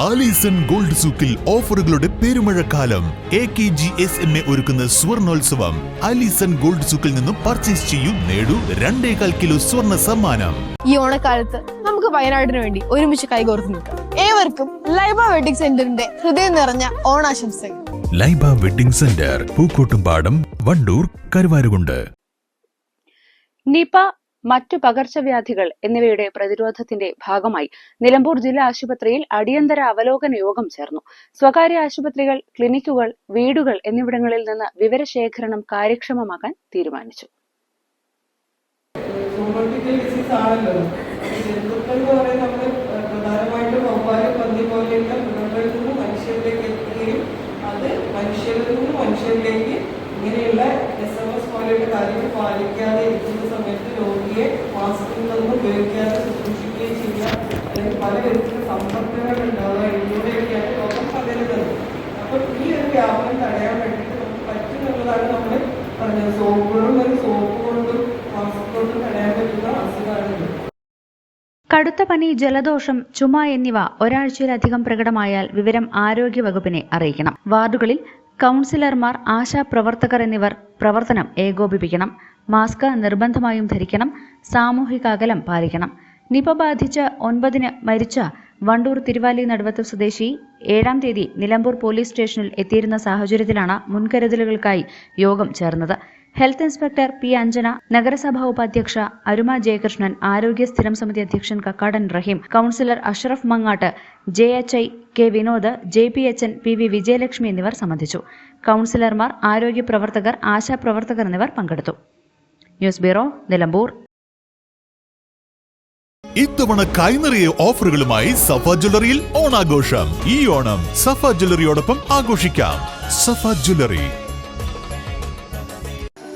Alison gold സൂക്കിൽ ഓഫറുകളുടെ പെരുമഴക്കാലം. A K G S M A ഒരുക്കുന്ന സ്വർണോത്സവം. ആലീസൺ ഗോൾഡ് സൂക്കിൽ നിന്നും പർച്ചേസ് ചെയ്യും നേടൂ രണ്ടേകാൽ കിലോ സ്വർണ സമ്മാനം. ഈ ഓണക്കാലത്ത് നമുക്ക് വയനാടിന് വേണ്ടി ഒരുമിച്ച് കൈകോർത്ത് നിൽക്കാം. ഏവർക്കും ലൈബ വെഡിങ് സെന്ററിന്റെ ഹൃദയം നിറഞ്ഞ ഓണാശംസകൾ. Laiba wedding centre Pookkottumpadam Wandoor Karuvarakundu. Nipah മറ്റു പകർച്ചവ്യാധികൾ എന്നിവയുടെ പ്രതിരോധത്തിന്റെ ഭാഗമായി നിലമ്പൂർ ജില്ലാ ആശുപത്രിയിൽ അടിയന്തര അവലോകന യോഗം ചേർന്നു. സ്വകാര്യ ആശുപത്രികൾ ക്ലിനിക്കുകൾ വീടുകൾ എന്നിവിടങ്ങളിൽ നിന്ന് വിവരശേഖരണം കാര്യക്ഷമമാക്കാൻ തീരുമാനിച്ചു. ഇങ്ങനെയുള്ള എസ് എം എസ് പോലെയുള്ള കാര്യങ്ങൾ പാലിക്കാതെ ഇരിക്കുന്ന സമയത്ത് മാസ്കിൽ നിന്ന് ഉപയോഗിക്കാതെ സൂക്ഷിക്കുകയും ചെയ്യുക അല്ലെങ്കിൽ പല സമ്പർക്കങ്ങൾ ഉണ്ടാവുക ഇതിലൂടെയൊക്കെയാണ് രോഗം പകരുന്നത് അപ്പോൾ ഈ ഒരു വ്യാപനം തടയാൻ വേണ്ടിയിട്ട് നമുക്ക് നമ്മൾ പറഞ്ഞത്. സോപ്പുകളും ഒരു സോപ്പ് കൊണ്ടും മാസ്ക് കൊണ്ടും തടയാൻ പറ്റുന്ന കടുത്ത പനി ജലദോഷം ചുമ എന്നിവ ഒരാഴ്ചയിലധികം പ്രകടമായാൽ വിവരം ആരോഗ്യവകുപ്പിനെ അറിയിക്കണം. വാർഡുകളിൽ കൗൺസിലർമാർ ആശാപ്രവർത്തകർ എന്നിവർ പ്രവർത്തനം ഏകോപിപ്പിക്കണം മാസ്ക് നിർബന്ധമായും ധരിക്കണം സാമൂഹിക അകലം പാലിക്കണം. നിപ ബാധിച്ച് ഒൻപതിന് മരിച്ച വണ്ടൂർ തിരുവാലി നടുവത്ത് സ്വദേശി ഏഴാം തീയതി നിലമ്പൂർ പോലീസ് സ്റ്റേഷനിൽ എത്തിയിരുന്ന സാഹചര്യത്തിലാണ് മുൻകരുതലുകൾക്കായി യോഗം ചേർന്നത്. ഹെൽത്ത് ഇൻസ്പെക്ടർ പി അഞ്ജന നഗരസഭാ ഉപാധ്യക്ഷ അരുമ ജയകൃഷ്ണൻ ആരോഗ്യ സ്ഥിരം സമിതി അധ്യക്ഷൻ Kakkadan Rahim councillor Ashraf Mangat J H I K Vinod J P H N P V Vijayalakshmi എന്നിവർ സംബന്ധിച്ചു. കൗൺസിലർമാർ ആരോഗ്യ പ്രവർത്തകർ ആശാപ്രവർത്തകർ എന്നിവർ പങ്കെടുത്തു. News bureau Nilambur. ഇത്തവണ കൈനിറിയ ഓഫറുകളുമായി സഫ ജ്വല്ലറിയിൽ ഓണാഘോഷം. ഈ ഓണം സഫ ജ്വല്ലറിയോടൊപ്പം ആഘോഷിക്കാം. സഫ ജ്വല്ലറി.